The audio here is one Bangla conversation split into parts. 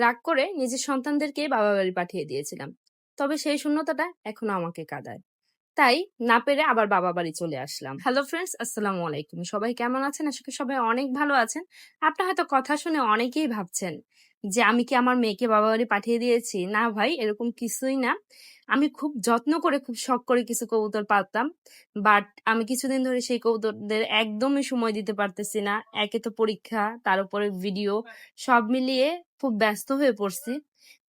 রাগ করে নিজের সন্তানদেরকে বাবা বাড়ি পাঠিয়ে দিয়েছিলাম। তবে সেই শূন্যতাটা এখনও আমাকে কাদায়। তাই না পেরে আবার বাবা বাড়ি চলে আসলাম। হ্যালো ফ্রেন্ডস, আসসালামু আলাইকুম। সবাই কেমন আছেন? আশা করি সবাই অনেক ভালো আছেন। আপনার হয়তো কথা শুনে অনেকেই ভাবছেন যে, আমি কি আমার মেয়েকে বাবা বাড়ি পাঠিয়ে দিয়েছি? না ভাই, এরকম কিছুই না। আমি খুব যত্ন করে, খুব শখ করে কিছু কবুতর পারতাম বাট আমি কিছুদিন ধরে সেই কবুতরদের একদমই সময় দিতে পারতেছি না। একে তো পরীক্ষা, তার উপরে ভিডিও, সব মিলিয়ে খুব ব্যস্ত হয়ে পড়ছি।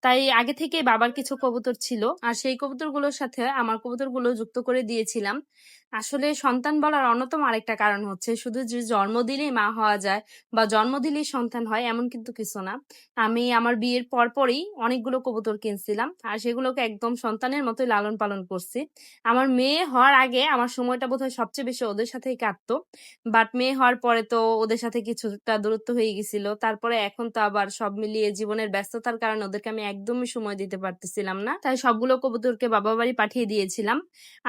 তাই আগে থেকে বাবার কিছু কবুতর ছিল, আর সেই কবুতরগুলোর সাথে আমার কবুতরগুলো যুক্ত করে দিয়েছিলাম। আসলে সন্তান বলার অন্যতম আরেকটা কারণ হচ্ছে শুধু যে জন্ম দিলেই মা হওয়া যায় বা জন্ম দিলেই সন্তান হয় এমন কিন্তু কিছু না। আমি আমার বিয়ের পরপরই অনেকগুলো কবুতর কিনছিলাম, আর সেগুলোকে একদম সন্তানের মতোই লালন পালন করছি। আমার মেয়ে হওয়ার আগে আমার সময়টা বোধহয় সবচেয়ে বেশি ওদের সাথেই কাটতো, বাট মেয়ে হওয়ার পরে তো ওদের সাথে কিছুটা দূরত্ব হয়ে গেছিল। তারপরে এখন তো আবার সব মিলিয়ে জীবনের ব্যস্ততার কারণে ওদেরকে আমি একদমই সময় দিতে পারতেছিলাম না। তাই সবগুলো কবুতরকে বাবা বাড়ি পাঠিয়ে দিয়েছিলাম।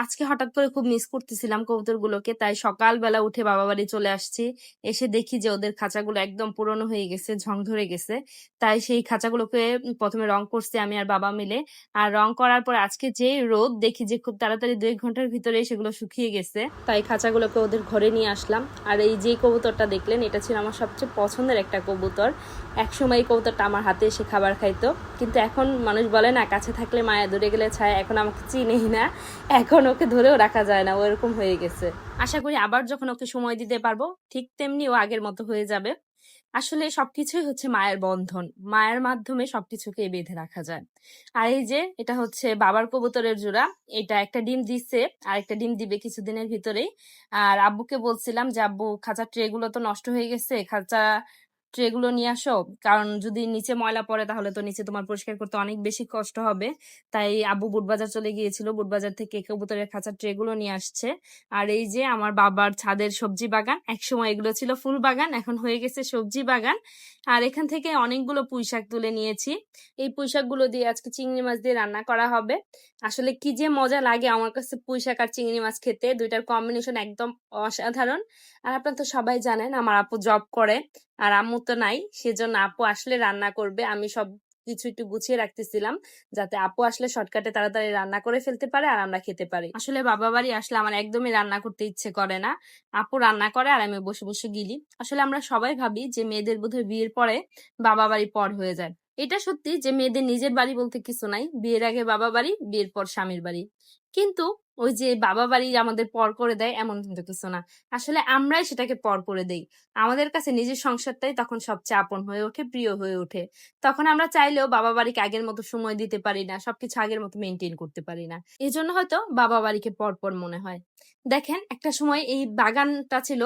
আজকে হঠাৎ করে খুব মিস করতেছিলাম কবুতরগুলোকে। তাই সকালবেলা উঠে বাবা বাড়ি চলে আসছি। এসে দেখি যে ওদের খাঁচাগুলো একদম পুরনো হয়ে গেছে, ঝং ধরে গেছে। তাই সেই খাঁচাগুলোকে প্রথমে রং করছি আমি আর বাবা মিলে। আর রং করার পর আজকে যে রোদ, দেখি যে খুব তাড়াতাড়ি দুই ঘণ্টার ভিতরে সেগুলো শুকিয়ে গেছে। তাই খাঁচাগুলোকে ওদের ঘরে নিয়ে আসলাম। আর এই যে কবুতরটা দেখলেন, এটা ছিল আমার সবচেয়ে পছন্দের একটা কবুতর। একসময় এই কবুতরটা আমার হাতে এসে খাবার খাইতো। কিন্তু এখন মানুষ বলে না, কাছে থাকলে মায়া দূরে গেলে ছায়, এখন আমাকে চিনেই না। এখন ওকে ধরেও রাখা যায় না, ওরকম হয়ে গেছে। আশা করি আবার যখন ওকে সময় দিতে পারব, ঠিক তেমনি ও আগের মতো হয়ে যাবে। আসলে সবকিছুই হচ্ছে মায়ের বন্ধন, মায়ের মাধ্যমে সবকিছুকে বেঁধে রাখা যায়। আর এই যে, এটা হচ্ছে বাবার কবুতরের জোড়া, এটা একটা ডিম দিচ্ছে আর একটা ডিম দিবে কিছুদিনের ভিতরেই। আর আব্বুকে বলছিলাম যে, আব্বু, খাঁচার ট্রে গুলো তো নষ্ট হয়ে গেছে, খাঁচা ট্রেগুলো নিয়ে আসো। কারণ যদি নিচে ময়লা পড়ে তাহলে তো নিচে তোমার পরিষ্কার করতে অনেক বেশি কষ্ট হবে। তাই আব্বু বুটবাজার চলে গিয়েছিল। বুটবাজার থেকে কবুতরের খাঁচার ট্রেগুলো নিয়ে আসছে। আর এই যে আমার বাবার ছাদের সবজি বাগান, একসময় এগুলো ছিল ফুল বাগান, এখন হয়ে গেছে সবজি বাগান। আর এখান থেকে অনেকগুলো পুঁই শাক তুলে নিয়েছি। এই পুঁই শাকগুলো দিয়ে আজকে চিংড়ি মাছ দিয়ে রান্না করা হবে। আসলে কি যে মজা লাগে আমার কাছে পুঁই শাক আর চিংড়ি মাছ খেতে। দুইটার কম্বিনেশন একদম অসাধারণ। আর আপনার তো সবাই জানেন, আমার আপু জব করে। আর আম্মু তো নাই। সেজন্য আপু আসলে রান্না করবে। আমি সব কিছু একটু গুছিয়ে রাখতেছিলাম যাতে আপু আসলে শর্টকাটে তাড়াতাড়ি রান্না করে ফেলতে পারে আর আমরা খেতে পারি। আসলে বাবা বাড়ি আসলে আমার একদমই রান্না করতে ইচ্ছে করে না। আপু রান্না করে আর আমি বসে বসে গিলি। আসলে আমরা সবাই ভাবি যে মেয়েদের বোধহয় বিয়ের পরে বাবা বাড়ি পর হয়ে যায়। এটা সত্যি যে মেয়েদের নিজের বাড়ি বলতে কিছু নাই। বিয়ের আগে বাবা বাড়ি, বিয়ের পর স্বামীর বাড়ি। কিন্তু ওই যে বাবা বাড়ি আমাদের পর করে দেয়, এমন কিন্তু কিছু না। আসলে আমরাই সেটাকে পর করে দেই। আমাদের কাছে নিজের সংসারটাই তখন সবচেয়ে আপন হয়ে ওঠে, প্রিয় হয়ে ওঠে। তখন আমরা চাইলেও বাবা বাড়িকে আগের মতো সময় দিতে পারি না, সবকিছু আগের মতো মেনটেন করতে পারি না। এই জন্য হয়তো বাবা বাড়িকে পর পর মনে হয়। দেখেন, একটা সময় এই বাগানটা ছিল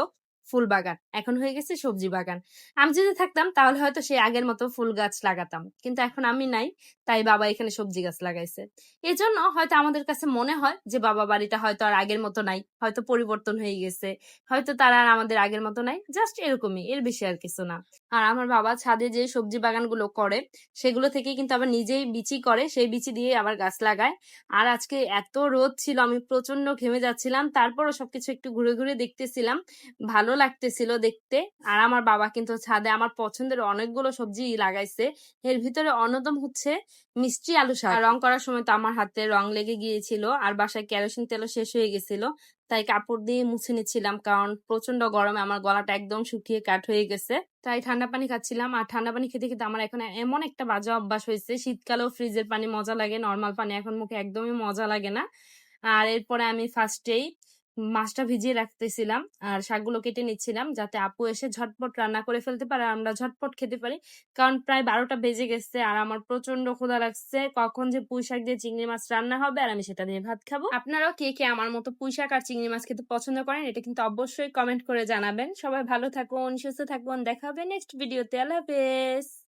ফুল বাগান। এখন হয়ে গেছে সবজি বাগান। আমি যদি থাকতাম, তাহলে হয়তো সেই আগের মতো ফুল গাছ লাগাতাম। কিন্তু এখন আমি নাই, তাই বাবা এখানে সবজি গাছ লাগাইছে। এই জন্য হয়তো আমাদের কাছে মনে হয় যে, বাবা বাড়িটা হয়তো আর আগের মতো নাই, হয়তো পরিবর্তন হয়ে গেছে, হয়তো তারা আর আমাদের আগের মতো নাই জাস্ট এরকমই, এর বেশি আর কিছু না। আর আমার বাবা ছাদে যে সবজি বাগানগুলো করে, সেগুলো থেকে কিন্তু আবার নিজেই বিচি করে, সেই বিচি দিয়ে আবার গাছ লাগায়। আর আজকে এত রোদ ছিল, আমি প্রচণ্ড ঘেমে যাচ্ছিলাম। তারপরও সবকিছু একটু ঘুরে ঘুরে দেখতেছিলাম। ভালো লাগতেছিল দেখতে। আর আমার বাবা কিন্তু ছাদে আমার পছন্দের অনেকগুলো সবজি লাগাইছে। এর ভিতরে অন্যতম হচ্ছে মিষ্টি আলু শাক। রং করার সময় তো আমার হাতে রং লেগে গিয়েছিল আর বাসায় কেরোসিন তেলও শেষ হয়ে গেছিল। তাই কাপড় দিয়ে মুছে নিচ্ছিলাম কারণ প্রচণ্ড গরমে আমার গলাটা একদম শুকিয়ে কাঠ হয়ে গেছে। তাই ঠান্ডা পানি খাচ্ছিলাম আর ঠান্ডা পানি খেতে খেতে আমার এখন এমন একটা বাজে অভ্যাস হয়েছে। শীতকালেও ফ্রিজের পানি মজা লাগে, নর্মাল পানি এখন মুখে একদমই মজা লাগে না। আর এরপরে আমি ফার্স্টেই মাছটা ভিজিয়ে রাখতেছিলাম আর শাকগুলো কেটে নিচ্ছিলাম যাতে আপু এসে ঝটপট রান্না করে ফেলতে পারে আমরা ঝটপট খেতে পারি। কারণ প্রায় বারোটা বেজে গেছে আর আমার প্রচণ্ড ক্ষুধা লাগছে। কখন যে পুঁই শাক দিয়ে চিংড়ি মাছ রান্না হবে আর আমি সেটা দিয়ে ভাত খাব। আপনারাও কে কে আমার মতো পুঁই শাক আর চিংড়ি মাছ খেতে পছন্দ করেন এটা কিন্তু অবশ্যই কমেন্ট করে জানাবেন। সবাই ভালো থাকুন, সুস্থ থাকুন, দেখা হবে নেক্সট ভিডিওতে। আল্লাহ হাফেজ।